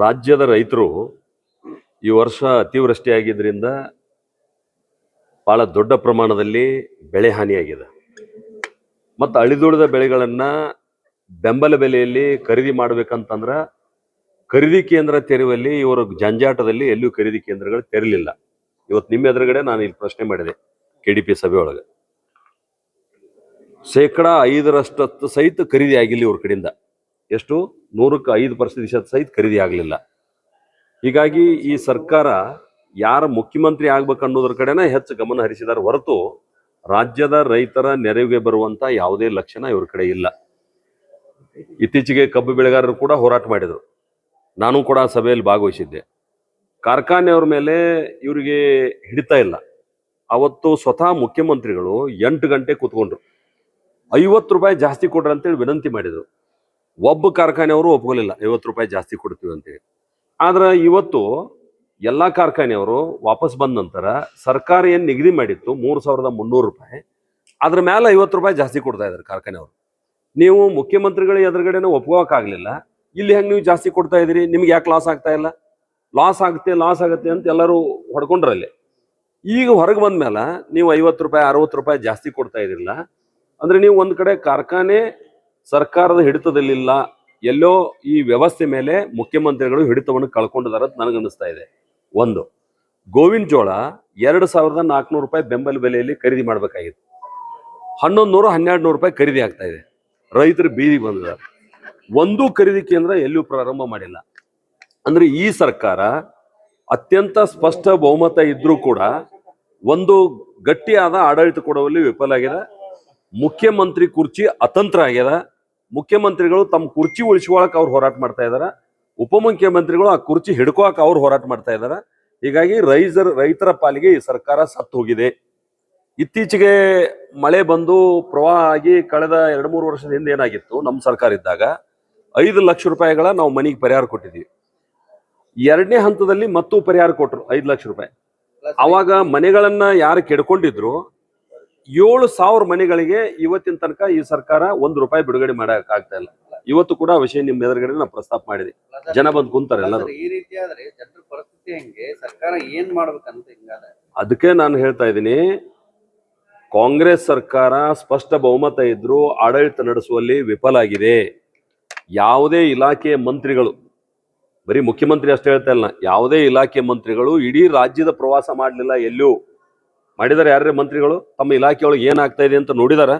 ರಾಜ್ಯದ ರೈತರು ಈ ವರ್ಷ ಅತಿವೃಷ್ಟಿ ಭಾಳ ದೊಡ್ಡ ಪ್ರಮಾಣದಲ್ಲಿ ಬೆಳೆ ಹಾನಿಯಾಗಿದೆ. ಮತ್ತು ಅಳಿದುಳಿದ ಬೆಳೆಗಳನ್ನು ಬೆಂಬಲ ಬೆಲೆಯಲ್ಲಿ ಖರೀದಿ ಮಾಡಬೇಕಂತಂದ್ರೆ ಖರೀದಿ ಕೇಂದ್ರ ತೆರೆಯುವಲ್ಲಿ ಇವರ ಜಂಜಾಟದಲ್ಲಿ ಎಲ್ಲೂ ಖರೀದಿ ಕೇಂದ್ರಗಳು ತೆರಲಿಲ್ಲ. ಇವತ್ತು ನಿಮ್ಮ ಎದುರುಗಡೆ ನಾನು ಇಲ್ಲಿ ಪ್ರಶ್ನೆ ಮಾಡಿದೆ ಕೆ ಡಿ ಪಿ ಸಭೆ ಒಳಗೆ. ಶೇಕಡ ಐದರಷ್ಟು ಸಹಿತ ಖರೀದಿ ಆಗಿಲ್ಲ ಇವ್ರ ಕಡೆಯಿಂದ. ಎಷ್ಟು? ನೂರಕ್ಕೆ ಐದು ಪ್ರತಿಶತ ಸಹಿತ ಖರೀದಿ ಆಗಲಿಲ್ಲ. ಹೀಗಾಗಿ ಈ ಸರ್ಕಾರ ಯಾರ ಮುಖ್ಯಮಂತ್ರಿ ಆಗ್ಬೇಕು ಅನ್ನೋದ್ರ ಕಡೆನೇ ಹೆಚ್ಚು ಗಮನ ಹರಿಸಿದಾರ ಹೊರತು ರಾಜ್ಯದ ರೈತರ ನೆರವಿಗೆ ಬರುವಂತ ಯಾವುದೇ ಲಕ್ಷಣ ಇವ್ರ ಕಡೆ ಇಲ್ಲ. ಇತ್ತೀಚೆಗೆ ಕಬ್ಬು ಬೆಳೆಗಾರರು ಕೂಡ ಹೋರಾಟ ಮಾಡಿದರು. ನಾನು ಕೂಡ ಸಭೆಯಲ್ಲಿ ಭಾಗವಹಿಸಿದ್ದೆ. ಕಾರ್ಖಾನೆಯವ್ರ ಮೇಲೆ ಇವರಿಗೆ ಹಿಡಿತಾ ಇಲ್ಲ. ಅವತ್ತು ಸ್ವತಃ ಮುಖ್ಯಮಂತ್ರಿಗಳು ಎಂಟು ಗಂಟೆ ಕೂತ್ಕೊಂಡ್ರು. ಐವತ್ತು ರೂಪಾಯಿ ಜಾಸ್ತಿ ಕೊಡ್ರಿ ಅಂತೇಳಿ ವಿನಂತಿ ಮಾಡಿದರು. ಒಬ್ಬ ಕಾರ್ಖಾನೆಯವರು ಒಪ್ಕೊಳ್ಳಿಲ್ಲ ಐವತ್ತು ರೂಪಾಯಿ ಜಾಸ್ತಿ ಕೊಡ್ತೀವಿ ಅಂತೇಳಿ ಆದ್ರೆ ಇವತ್ತು ಎಲ್ಲ ಕಾರ್ಖಾನೆಯವರು ವಾಪಸ್ ಬಂದ ನಂತರ ಸರ್ಕಾರ ಏನು ನಿಗದಿ ಮಾಡಿತ್ತು, ಮೂರು ಸಾವಿರದ ಮುನ್ನೂರು ರೂಪಾಯಿ, ಅದ್ರ ಮೇಲೆ ಐವತ್ತು ರೂಪಾಯಿ ಜಾಸ್ತಿ ಕೊಡ್ತಾ ಇದ್ದಾರೆ ಕಾರ್ಖಾನೆಯವರು. ನೀವು ಮುಖ್ಯಮಂತ್ರಿಗಳ ಎದುರುಗಡೆನೂ ಒಪ್ಕೋಕ್ಕಾಗಲಿಲ್ಲ ಇಲ್ಲಿ ಹೆಂಗೆ ನೀವು ಜಾಸ್ತಿ ಕೊಡ್ತಾ ಇದ್ದೀರಿ, ನಿಮ್ಗೆ ಯಾಕೆ ಲಾಸ್ ಆಗ್ತಾ ಇಲ್ಲ? ಲಾಸ್ ಆಗುತ್ತೆ ಲಾಸ್ ಆಗುತ್ತೆ ಅಂತ ಎಲ್ಲರೂ ಹೊಡ್ಕೊಂಡ್ರಲ್ಲಿ. ಈಗ ಹೊರಗೆ ಬಂದ ಮೇಲೆ ನೀವು ಐವತ್ತು ರೂಪಾಯಿ, ಅರವತ್ತು ರೂಪಾಯಿ ಜಾಸ್ತಿ ಕೊಡ್ತಾ ಇದ್ದಿರಲ್ಲ, ಅಂದ್ರೆ ನೀವು ಒಂದು ಕಡೆ ಕಾರ್ಖಾನೆ ಸರ್ಕಾರದ ಹಿಡಿತದಲ್ಲಿಲ್ಲ. ಎಲ್ಲೋ ಈ ವ್ಯವಸ್ಥೆ ಮೇಲೆ ಮುಖ್ಯಮಂತ್ರಿಗಳು ಹಿಡಿತವನ್ನು ಕಳ್ಕೊಂಡಿದ್ದಾರೆ ಅಂತ ನನಗನ್ನಿಸ್ತಾ ಇದೆ. ಒಂದು, ಗೋವಿನ ಜೋಳ ಎರಡು ಸಾವಿರದ ನಾಲ್ಕುನೂರು ರೂಪಾಯಿ ಬೆಂಬಲ ಬೆಲೆಯಲ್ಲಿ ಖರೀದಿ ಮಾಡಬೇಕಾಗಿತ್ತು. ಹನ್ನೊಂದು ನೂರು, ಹನ್ನೆರಡು ನೂರು ರೂಪಾಯಿ ಖರೀದಿ ಆಗ್ತಾ ಇದೆ. ರೈತರು ಬೀದಿಗೆ ಬಂದಿದ್ದಾರೆ. ಒಂದೂ ಖರೀದಿ ಕೇಂದ್ರ ಎಲ್ಲೂ ಪ್ರಾರಂಭ ಮಾಡಿಲ್ಲ. ಅಂದ್ರೆ ಈ ಸರ್ಕಾರ ಅತ್ಯಂತ ಸ್ಪಷ್ಟ ಬಹುಮತ ಇದ್ದರೂ ಕೂಡ ಒಂದು ಗಟ್ಟಿಯಾದ ಆಡಳಿತ ಕೊಡುವಲ್ಲಿ ವಿಫಲ ಆಗಿದೆ. ಮುಖ್ಯಮಂತ್ರಿ ಕುರ್ಚಿ ಅತಂತ್ರ ಆಗ್ಯದ ಮುಖ್ಯಮಂತ್ರಿಗಳು ತಮ್ಮ ಕುರ್ಚಿ ಉಳಿಸ್ಕೊಳಕ್ ಅವ್ರು ಹೋರಾಟ ಮಾಡ್ತಾ ಇದಾರ. ಉಪಮುಖ್ಯಮಂತ್ರಿಗಳು ಆ ಕುರ್ಚಿ ಹಿಡ್ಕೋಕ್ ಅವ್ರು ಹೋರಾಟ ಮಾಡ್ತಾ ಇದ್ದಾರೆ ಹೀಗಾಗಿ ರೈತರ ರೈತರ ಪಾಲಿಗೆ ಈ ಸರ್ಕಾರ ಸತ್ತು ಹೋಗಿದೆ. ಇತ್ತೀಚೆಗೆ ಮಳೆ ಬಂದು ಪ್ರವಾಹ ಆಗಿ ಕಳೆದ ಎರಡು ಮೂರು ವರ್ಷದ ಹಿಂದೆ ಏನಾಗಿತ್ತು? ನಮ್ಮ ಸರ್ಕಾರ ಇದ್ದಾಗ ಐದು ಲಕ್ಷ ರೂಪಾಯಿಗಳ ನಾವು ಮನೆಗೆ ಪರಿಹಾರ ಕೊಟ್ಟಿದ್ವಿ. ಎರಡನೇ ಹಂತದಲ್ಲಿ ಮತ್ತೂ ಪರಿಹಾರ ಕೊಟ್ರು ಐದು ಲಕ್ಷ ರೂಪಾಯಿ. ಅವಾಗ ಮನೆಗಳನ್ನ ಯಾರು ಕೆಡ್ಕೊಂಡಿದ್ರು? ಏಳು ಸಾವಿರ ಮನೆಗಳಿಗೆ ಇವತ್ತಿನ ತನಕ ಈ ಸರ್ಕಾರ ಒಂದು ರೂಪಾಯಿ ಬಿಡುಗಡೆ ಮಾಡಕ್ ಆಗ್ತಾ ಇಲ್ಲ. ಇವತ್ತು ಕೂಡ ವಿಷಯ ನಿಮ್ಮ ಎದುರುಗಡೆ ನಾವು ಪ್ರಸ್ತಾಪ ಮಾಡಿದೆ ಜನ ಬಂದು ಕುಂತಾರೆ ಎಲ್ಲರೂ. ಈ ರೀತಿ ಆದ್ರೆ ಜನರ ಪರಿಸ್ಥಿತಿ ಹೆಂಗೆ? ಸರ್ಕಾರ ಏನ್ ಮಾಡ್ಬೇಕಂತ ಹಿಂಗಾದ ಅದಕ್ಕೆ ನಾನು ಹೇಳ್ತಾ ಇದ್ದೀನಿ ಕಾಂಗ್ರೆಸ್ ಸರ್ಕಾರ ಸ್ಪಷ್ಟ ಬಹುಮತ ಇದ್ರೂ ಆಡಳಿತ ನಡೆಸುವಲ್ಲಿ ವಿಫಲ ಆಗಿದೆ. ಯಾವುದೇ ಇಲಾಖೆಯ ಮಂತ್ರಿಗಳು ಬರೀ ಮುಖ್ಯಮಂತ್ರಿ ಅಷ್ಟೇ ಹೇಳ್ತಾ ಇಲ್ಲ. ಯಾವುದೇ ಇಲಾಖೆ ಮಂತ್ರಿಗಳು ಇಡೀ ರಾಜ್ಯದ ಪ್ರವಾಸ ಮಾಡಲಿಲ್ಲ ಎಲ್ಲೂ. ಮಾಡಿದಾರೆ ಯಾರ್ಯಾರು ಮಂತ್ರಿಗಳು? ತಮ್ಮ ಇಲಾಖೆಯೊಳಗೆ ಏನಾಗ್ತಾ ಇದೆ ಅಂತ ನೋಡಿದಾರ?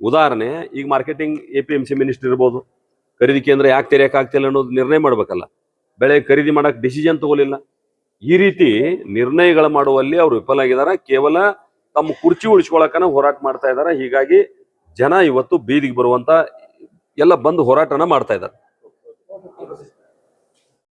ಉದಾಹರಣೆ, ಈಗ marketing A P M C minister ಇರ್ಬೋದು, ಖರೀದಿ ಕೇಂದ್ರ ಯಾಕೆ ತೆರೆಯೋಕ್ಕಾಗ್ತಿಲ್ಲ ಅನ್ನೋದು ನಿರ್ಣಯ ಮಾಡಬೇಕಲ್ಲ. ಬೆಳೆ ಖರೀದಿ ಮಾಡಕ್ ಡಿಸಿಷನ್ ತಗೋಲಿಲ್ಲ. ಈ ರೀತಿ ನಿರ್ಣಯಗಳು ಮಾಡುವಲ್ಲಿ ಅವರು ವಿಫಲ ಆಗಿದ್ದಾರೆ. ಕೇವಲ ತಮ್ಮ ಕುರ್ಚಿ ಉಳಿಸ್ಕೊಳಕನ ಹೋರಾಟ ಮಾಡ್ತಾ ಇದ್ದಾರೆ. ಹೀಗಾಗಿ ಜನ ಇವತ್ತು ಬೀದಿಗೆ ಬರುವಂತ ಎಲ್ಲ ಬಂದು ಹೋರಾಟನ ಮಾಡ್ತಾ ಇದ್ದಾರೆ.